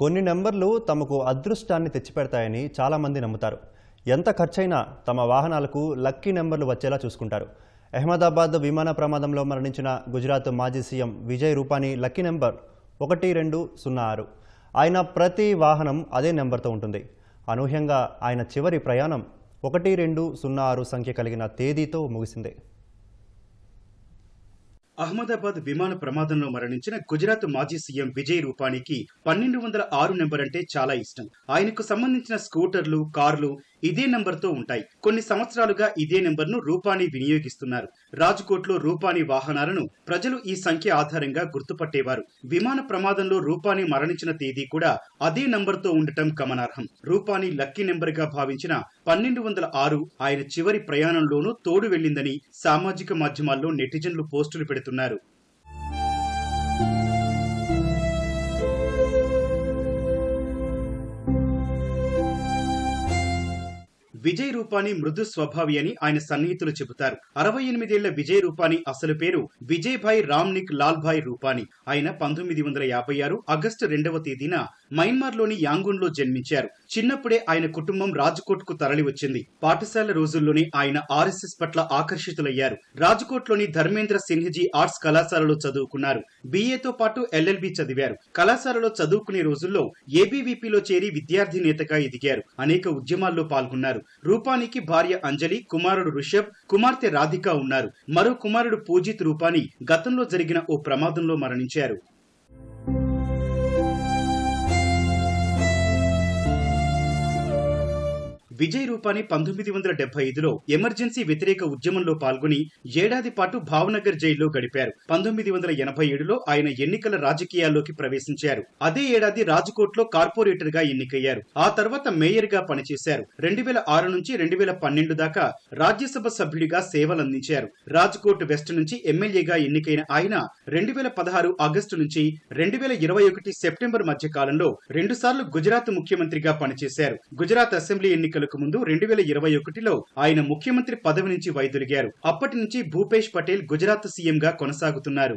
కొన్ని నెంబర్లు తమకు అదృష్టాన్ని తెచ్చిపెడతాయని చాలామంది నమ్ముతారు. ఎంత ఖర్చైనా తమ వాహనాలకు లక్కీ నెంబర్లు వచ్చేలా చూసుకుంటారు. అహ్మదాబాద్ విమాన ప్రమాదంలో మరణించిన గుజరాత్ మాజీ CM Vijay Rupani lucky number ఒకటి రెండు సున్నా ఆరు. ఆయన ప్రతి వాహనం అదే నెంబర్తో ఉంటుంది. అనూహ్యంగా ఆయన చివరి ప్రయాణం ఒకటి రెండు సున్నా ఆరు సంఖ్య కలిగిన తేదీతో ముగిసింది. అహ్మదాబాద్ విమాన ప్రమాదంలో మరణించిన గుజరాత్ మాజీ సీఎం విజయ్ రూపానికి పన్నెండు వందల ఆరు నెంబర్ అంటే చాలా ఇష్టం. ఆయనకు సంబంధించిన స్కూటర్లు కార్లు ఇదే నెంబర్తో ఉంటాయి. కొన్ని సంవత్సరాలుగా ఇదే నెంబర్ను రూపాని వినియోగిస్తున్నారు. రాజ్కోట్లో రూపాని వాహనాలను ప్రజలు ఈ సంఖ్య ఆధారంగా గుర్తుపట్టేవారు. విమాన ప్రమాదంలో రూపాని మరణించిన తేదీ కూడా అదే నంబర్తో ఉండటం గమనార్హం. రూపాని లక్కీ నెంబర్గా భావించిన పన్నెండు వందల ఆరు ఆయన చివరి ప్రయాణంలోనూ తోడు వెళ్ళిందని సామాజిక మాధ్యమాల్లో నెటిజన్లు పోస్టులు పెడుతున్నారు. విజయ్ రూపాని మృదు స్వభావి అని ఆయన సన్నిహితులు చెబుతారు. అరవై ఎనిమిదేళ్ళ విజయ్ రూపాని అసలు పేరు విజయ్ భాయ్ రామ్నిక్ లాల్ భాయ్ రూపాని. ఆయన పంతొమ్మిది వందల యాభై ఆరు ఆగస్టు రెండవ తేదీన మయన్మార్లోని యాంగున్లో జన్మించారు. చిన్నప్పుడే ఆయన కుటుంబం రాజ్కోట్కు తరలివచ్చింది పాఠశాల రోజుల్లోనే ఆయన ఆర్ఎస్ఎస్ పట్ల ఆకర్షితులయ్యారు. రాజ్కోట్లోని ధర్మేంద్ర సిన్హజీ ఆర్ట్స్ కళాశాలలో చదువుకున్నారు. బీఏతో పాటు ఎల్ఎల్బి చదివారు. కళాశాలలో చదువుకునే రోజుల్లో ఏబీవీపీలో చేరి విద్యార్థి నేతగా ఎదిగారు. అనేక ఉద్యమాల్లో పాల్గొన్నారు. రూపానికి భార్య అంజలి కుమారుడు ఋషభ్ కుమార్తె రాధిక ఉన్నారు. మరో కుమారుడు పూజిత్ రూపాని గతంలో జరిగిన ఓ ప్రమాదంలో మరణించారు. విజయ్ రూపాని పంతొమ్మిది వందల డెబ్బై ఐదులో ఎమర్జెన్సీ వ్యతిరేక ఉద్యమంలో పాల్గొని ఏడాది పాటు భావనగర్ జైల్లో గడిపారు. పంతొమ్మిది వందల ఎనభై ఏడులో ఆయన ఎన్నికల రాజకీయాల్లోకి ప్రవేశించారు. అదే ఏడాది రాజ్కోట్లో కార్పొరేటర్గా ఎన్నికయ్యారు. ఆ తర్వాత మేయర్గా పనిచేశారు. రెండు వేల ఆరు నుంచి రెండు వేల పన్నెండు దాకా రాజ్యసభ సభ్యుడిగా సేవలందించారు. రాజ్కోట్ వెస్ట్ నుంచి ఎమ్మెల్యేగా ఎన్నికైన ఆయన రెండు వేల పదహారు ఆగస్టు నుంచి రెండు వేల ఇరవై ఒకటి సెప్టెంబర్ మధ్య కాలంలో రెండుసార్లు గుజరాత్ ముఖ్యమంత్రిగా పనిచేశారు. గుజరాత్ అసెంబ్లీ ఎన్నికలు వరకు ముందు రెండు వేల ఇరవై ఒకటిలో ఆయన ముఖ్యమంత్రి పదవి నుంచి వైదొలిగారు. అప్పటి నుంచి భూపేష్ పటేల్ గుజరాత్ సీఎం గా కొనసాగుతున్నారు.